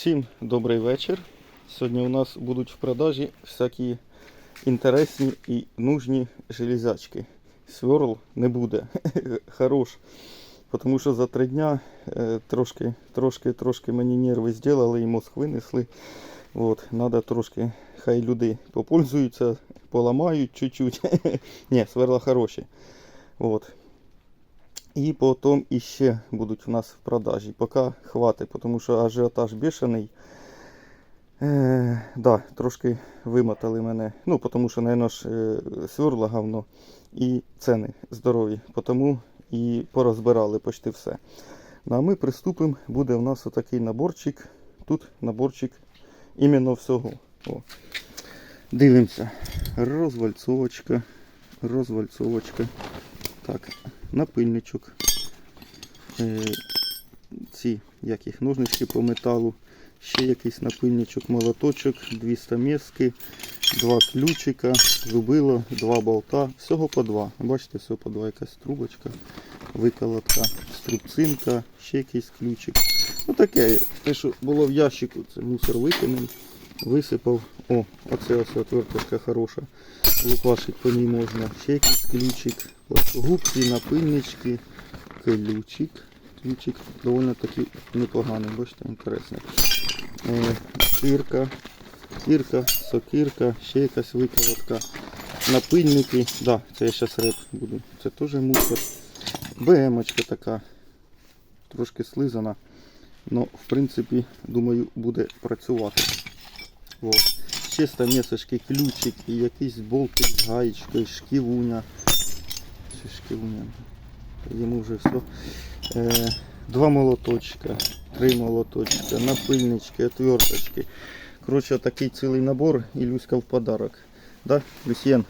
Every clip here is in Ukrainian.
Всім добрий вечір. Сьогодні у нас будуть в продажі всякі інтересні і нужні железячки. Сверл не буде. Хорош. Тому що за три дня е, трошки, трошки, трошки мені нерви зробили і мозг винесли. От, надо трошки, хай люди попользуються, поламають чуть-чуть. Ні, сверла хороші. От. І потім іще будуть у нас в продажі. Поки хватить, тому що ажіотаж бешений. Е, да, трошки вимотали мене. Ну, тому що, мабуть, е, сверла говно і ціни здорові. Тому і порозбирали почти все. Ну, а ми приступимо. Буде у нас отакий наборчик. Тут наборчик іменно всього. О. Дивимося. Розвальцовочка. Розвальцовочка. Так, напильничок. Е, ці як їх, ножнички по металу. Ще якийсь напильничок, молоточок, дві стамески, два ключика, зубило, два болта. Всього по два. Бачите, всього по два якась трубочка, виколотка, струбцинка, ще якийсь ключик. Ну таке, те, що було в ящику, це мусор викинув, висипав. О, оце ось отверточка хороша. Лупашить по ній можна. Ще ключик, плоскогубці, напильнички, ключик. Ключик доволі таки непоганий, бачите, інтересний. Е, кірка, кірка, сокирка, ще якась виколотка. Напильники, да, це я зараз реп буду. Це теж мусор. БМочка така, трошки слизана. Ну, в принципі, думаю, буде працювати. О. Ще стамесочки, ключик і якийсь болтик з гаєчкою, шківуня. Чи шківуня? Йому вже все. Е, два молоточка, три молоточка, напильнички, отверточки. Коротше, такий цілий набор і Люська в подарок. Да, Люсьєн?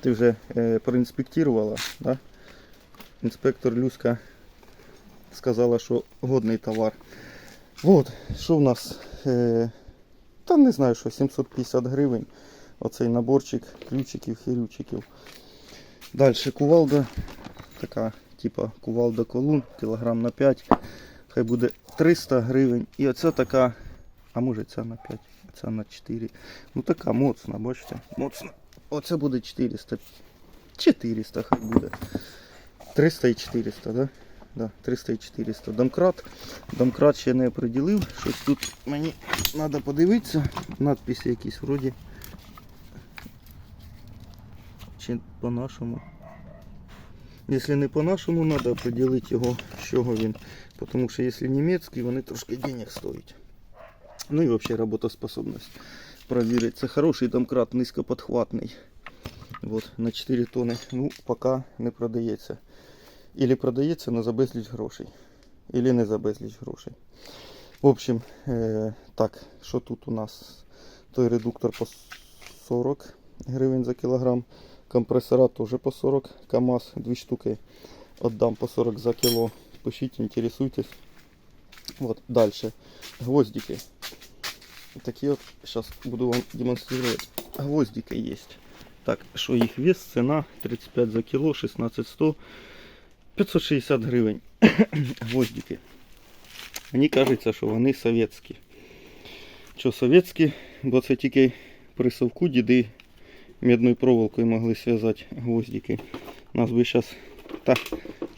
Ти вже е, проінспектувала, да? Інспектор Люська сказала, що годний товар. Вот, що в нас? Е, та не знаю, що 750 гривень. Оцей наборчик ключиків, хірючиків. Далі кувалда. Така, типа кувалда колун, кілограм на 5. Хай буде 300 гривень. І оця така, а може ця на 5, а ця на 4. Ну така моцна, бачите? Моцна. Оце буде 400. 400 хай буде. 300 і 400, да? Да, 300 і 400. Домкрат. Домкрат ще не оприділив. Щось тут мені треба подивитися. Надписи якісь вроді. Чи по-нашому. Якщо не по-нашому, треба определити його, з чого він. Тому що якщо німецький, вони трошки денег стоять. Ну і взагалі роботоспособність. Провірити. Це хороший домкрат, низькоподхватний. Вот, на 4 тони. Ну, поки не продається. Ілі продається, за безліч грошей. Ілі не за безліч грошей. В общем, е, так, що тут у нас? Той редуктор по 40 гривень за кілограм. Компресора теж по 40 КАМАЗ. Дві штуки віддам по 40 за кіло. Пишіть, інтересуйтесь. Вот, далі. Гвоздики. Такі от, зараз буду вам демонструвати. Гвоздики є. Так, що їх вес, ціна 35 за кіло, 16100, 560 гривень. Гвоздики. Мені кажеться, що вони совєтські. Що совєтські, бо це тільки при совку діди медною проволокою могли зв'язати гвоздики. У Нас би зараз та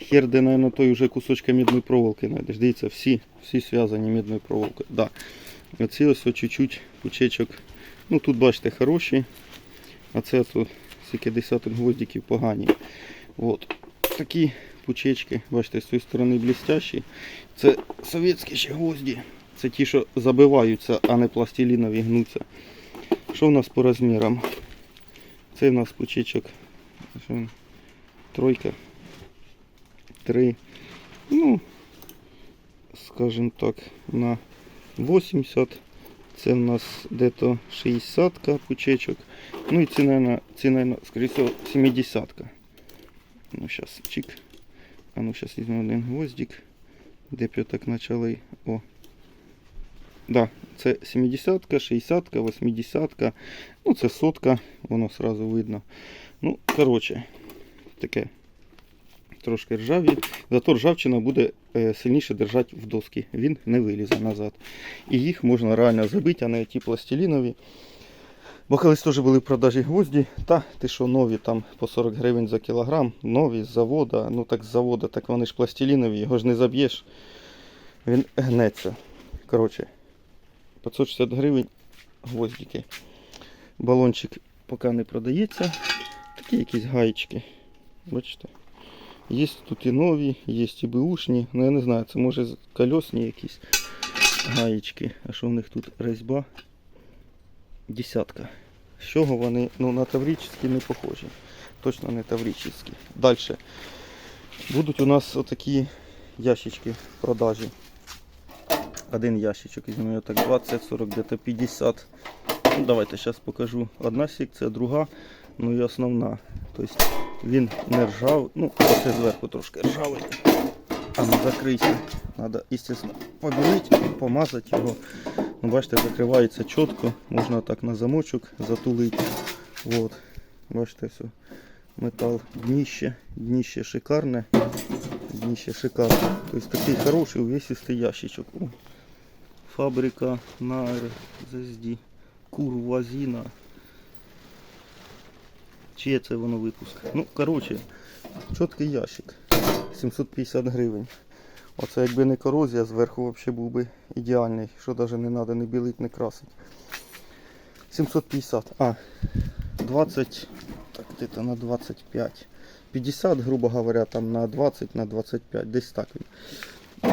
хер де, наверное, той вже кусочка медної проволоки знайдеш. Дивіться, всі, всі зв'язані медною проволокою. Да. Оці ось чуть-чуть пучечок. Ну тут бачите хороші. А це тут скільки десяток гвоздиків погані. От. Такі пучечки, бачите, з цієї сторони блістящі. Це совєтські ще гвозді. Це ті, що забиваються, а не пластилінові гнуться. Що в нас по розмірам? Це в нас пучечок. Тройка. Три. Ну, скажімо так, на 80. Це в нас дето 60 пучечок. Ну і це, наверное, це, наверное, скоріше 70 -ка. Ну, зараз, чик. А ну, зараз візьмемо один гвоздик. Де б так почали. О. Да, це 70, 60, 80. Ну, це сотка, воно сразу видно. Ну, коротше, таке. трошки ржаві. Зато ржавчина буде е, сильніше держати в доски. Він не вилізе назад. І їх можна реально забити, а не ті пластилінові. Бо колись теж були в продажі гвозді, та ти що нові там по 40 гривень за кілограм, нові з завода, ну так з завода, так вони ж пластилінові, його ж не заб'єш, він гнеться. Коротше, 560 гривень гвоздики. Балончик поки не продається. Такі якісь гаєчки. Бачите? Є тут і нові, є і беушні. Ну я не знаю, це може кольосні якісь гаєчки. А що в них тут резьба? Десятка. З чого вони ну, на таврическі не похожі. Точно не таврическі. Далі. Будуть у нас отакі ящички продажі. Один ящичок, візьмемо його так 20, 40, где-то 50. Ну, давайте зараз покажу. Одна секція, друга, ну і основна. Тобто він не ржав, ну, оце зверху трошки ржавий. А ну закрийся. Надо, естественно, побілити, помазати його. Ну, бачите, закривається чітко. Можна так на замочок затулити. Вот. Бачите, все. Метал дніще. Дніще шикарне. Дніще шикарне. Тобто такий хороший увесистий ящичок. О, фабрика на ЗСД. Курвазіна. Чиє це воно випуск? Ну, коротше, чіткий ящик. 750 гривень. Оце якби не корозія, зверху взагалі був би ідеальний, що навіть не треба не білить, не красить. 750. А, 20, так, где-то на 25. 50, грубо говоря, там на 20, на 25, десь так він.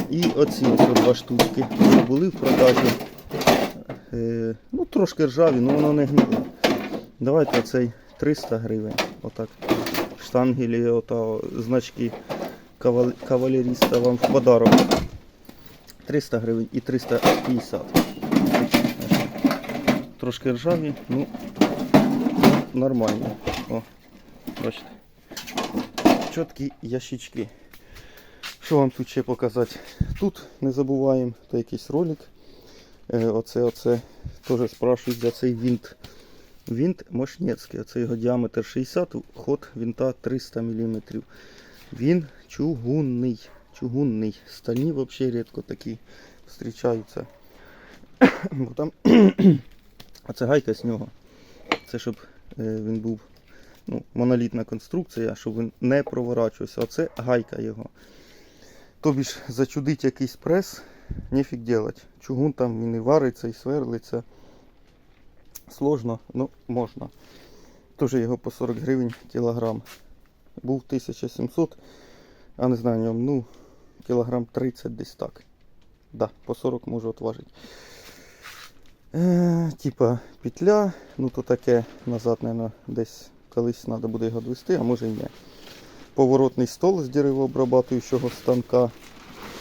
І оці два штучки були в продажі. Е, ну, трошки ржаві, але воно не гнило. Давайте цей 300 гривень. Отак. Штангелі, ото, значки кавал... кавалеріста вам в подарок. 300 гривень і 350. Трошки ржаві, ну нормально. О, бачите. Чіткі ящички. Що вам тут ще показати? Тут не забуваємо, то якийсь ролик. Е, оце, оце теж спрашують за цей винт. Винт Мошнецький. Оце його діаметр 60, ход винта 300 мм. Він чугунний. Чугунний. Стальні взагалі рідко такі зустрічаються. Бо там а це гайка з нього. Це щоб е, він був ну, монолітна конструкція, щоб він не проворачувався. Оце гайка його. Тобі ж зачудить якийсь прес, нефіг делать. Чугун там він і вариться, і сверлиться. Сложно, ну можна. Тоже його по 40 гривень кілограм. Був 1700, а не знаю, ньому, ну, кілограм 30 десь так. Да, по 40 можу отважити. Е, типа петля, ну то таке назад, наверное, десь колись треба буде його довести, а може і ні. Поворотний стол з деревообрабатуючого станка,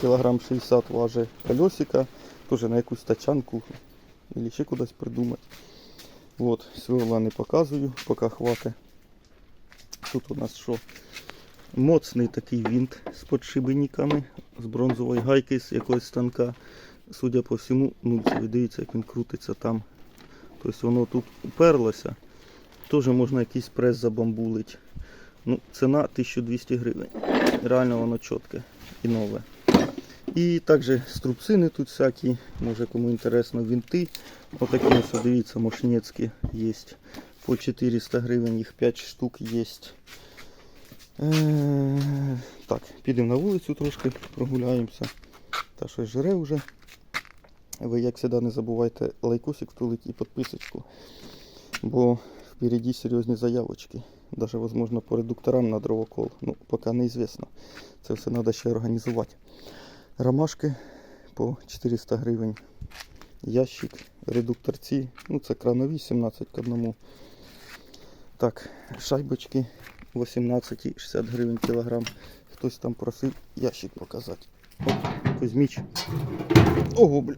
кілограм 60 важить колесика, теж на якусь тачанку, або ще кудись придумати. Вот, сверла не показую, поки хватить. Тут у нас що? Моцний такий винт з подшипниками, з бронзової гайки з якогось станка. Судя по всьому, ну ви дивіться, як він крутиться там. Тобто воно тут уперлося. Теж можна якийсь прес забамбулить. Ну, ціна 1200 гривень. Реально воно чітке і нове. І також струбцини тут всякі, може кому інтересно, винти. Отакі ось, дивіться, мошнецькі є. По 400 гривень, їх 5 штук є. Е, Так, підемо на вулицю трошки, прогуляємося. Та щось жре вже. Ви, як завжди, не забувайте лайкосик втулити і підписочку. Бо впереді серйозні заявочки. Даже, возможно, по редукторам на дровокол. Ну, поки неізвісно. Це все треба ще організувати. Ромашки по 400 гривень. Ящик, редукторці. Ну, це кранові 17 к 1. Так, шайбочки 18-60 гривень кілограм. Хтось там просив ящик показати. Оп, Кузьміч. Ого, блін.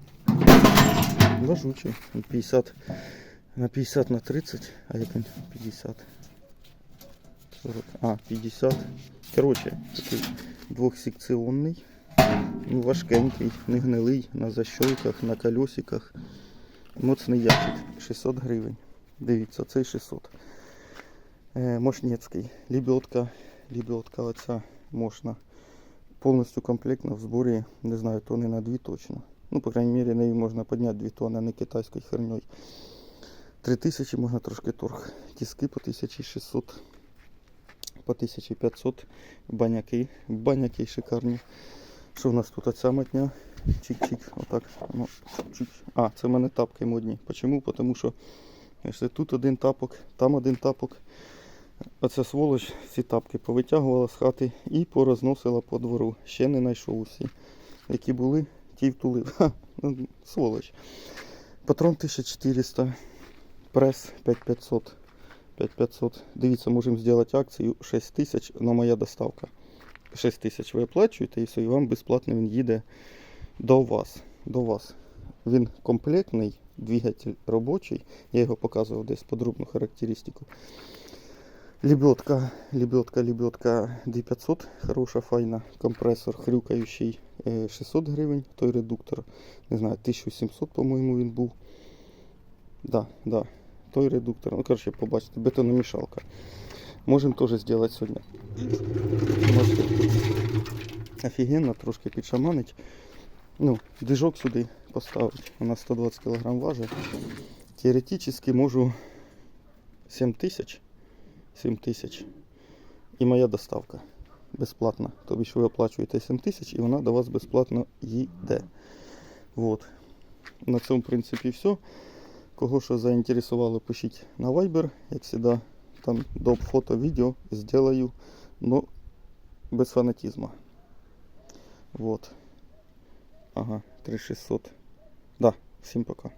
Важучий. 50 на 50 на 30, а як він 50. 40. А, 50. Короче, такий двохсекціонний. Ну, важкенький, не гнилий, на защолках, на колесиках. Моцний ящик. 600 гривень. Дивіться, цей 600. Е, Мошнецький. Лебедка. Лебедка оця. можна. Повністю комплектно в зборі, не знаю, тони на 2 точно. Ну, по крайній мірі, нею можна підняти 2 тонни, а не китайською херньою. 3000 можна трошки торг. Тіски по 1600, по 1500, баняки, баняки шикарні. Що в нас тут оця матня? Чик-чик, отак. Ну, чик. А, це в мене тапки модні. Почому? Тому що тут один тапок, там один тапок. Оця сволоч ці тапки повитягувала з хати і порозносила по двору. Ще не знайшов усі. Які були, ті втулив. Ха, ну, сволоч. Патрон 1400, прес 5500. 5500. Дивіться, можемо зробити акцію 6000 на моя доставка. 6 тисяч ви оплачуєте і все, і вам безплатно він їде до вас. До вас. Він комплектний, двигатель робочий. Я його показував десь подробну характеристику. Лебедка, лебедка, лебедка 2500, хороша, файна. Компресор хрюкаючий е, 600 гривень, той редуктор, не знаю, 1700, по-моєму, він був. Да, да, той редуктор. Ну, коротше, побачите, бетономішалка. Можемо теж зробити сьогодні. Можете офігенно трошки підшаманить. Ну, движок сюди поставити. У нас 120 кг важить. Теоретично можу 7 тисяч. 7 тисяч. І моя доставка безплатна. Тобто що ви оплачуєте 7 тисяч і вона до вас безплатно їде. Вот. На цьому, в принципі, все. Кого що заінтересувало, пишіть на Viber, як завжди. Там доп фото, відео сделаю, но без фанатизма. Вот. Ага, 3600. Да, всім пока.